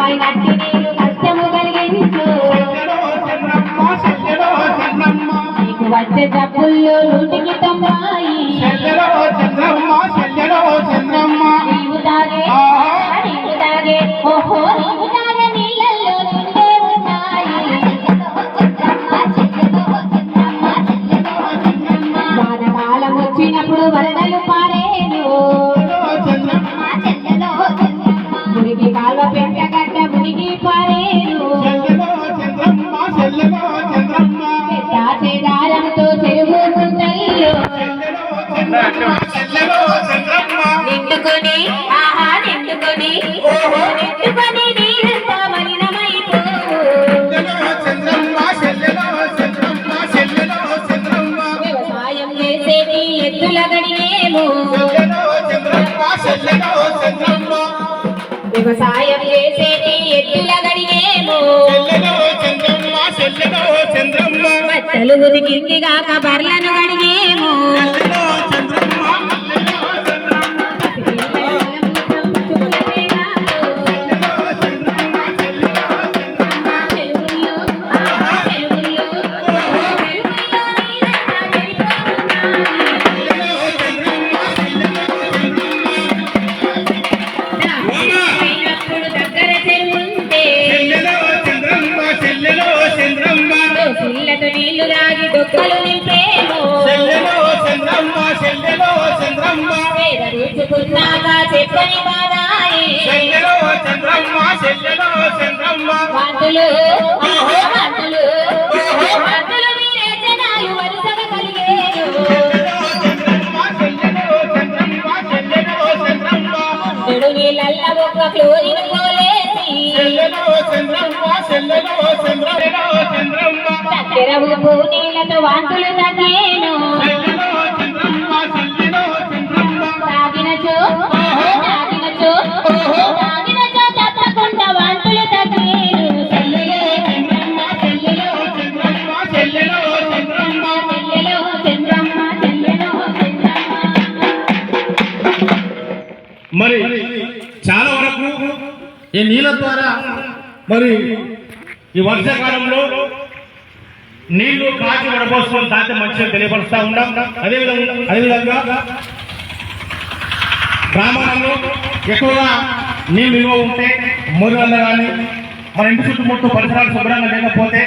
మలినట్టి నీరు కష్టము కలిగించు. నీకు వచ్చే డబ్బుల్లో నూటికి తొంభాయి నీవు తాగే. నీవు తాగే ఓహో నీవు తాగే నీళ్ళల్లో నిండే ఉన్నాయి. వానకాలం వచ్చినప్పుడు వరదలు పారేను మునిగి కాల్వ పెంటగడ్డ నిండుకొని ఆహా నిండుకొని నిండుకొని మలినమైపోవు వ్యవసాయం చేసేది ఎద్దుల గడియేమో వ్యవసాయం చేసేది ఎద్దుల గడియేమో చెల్లెలో చంద్రమ్మ చంద్రమ్మ బట్టలు ఉదికింది గాక బర్లను గడిగేమో డొక్కలు నింపేమో చెల్లెలో చంద్రమ్మ చెల్లెలో చంద్రమ్మ. పేద రుచుకున్నాక చెప్పని బాధాయి చెల్లెలో చంద్రమ్మ చెల్లెలో చంద్రమ్మ. వాంతులు వాంతులు వాంతులు మీరే జనాలు వరుసగా కలిగేరు చెల్లెలో చంద్రమ్మ చెల్లెలో చంద్రమ్మ ఒక్క క్లోరిన్ చెల్లెలో నీళ్ళతో వాంతులు తగ్గేను తాగినచో తాగినచో తాగినచో తప్పకుండా వాంతులు తగ్గేను మరి చాలా వరకు ఈ నీళ్ళ ద్వారా మరి ఈ వర్షాకాలంలో నీళ్ళు కాచి వడపోసుకొని తాతే మంచిగా తెలియపరుస్తా ఉన్నాం అదేవిధంగా అదేవిధంగా గ్రామాలలో ఎక్కువగా నీళ్ళు నిల్వ ఉంటే మూడు వల్ల కానీ మన ఇంటి చుట్టుముట్టు పరిసరాలు శుభ్రంగా లేకపోతే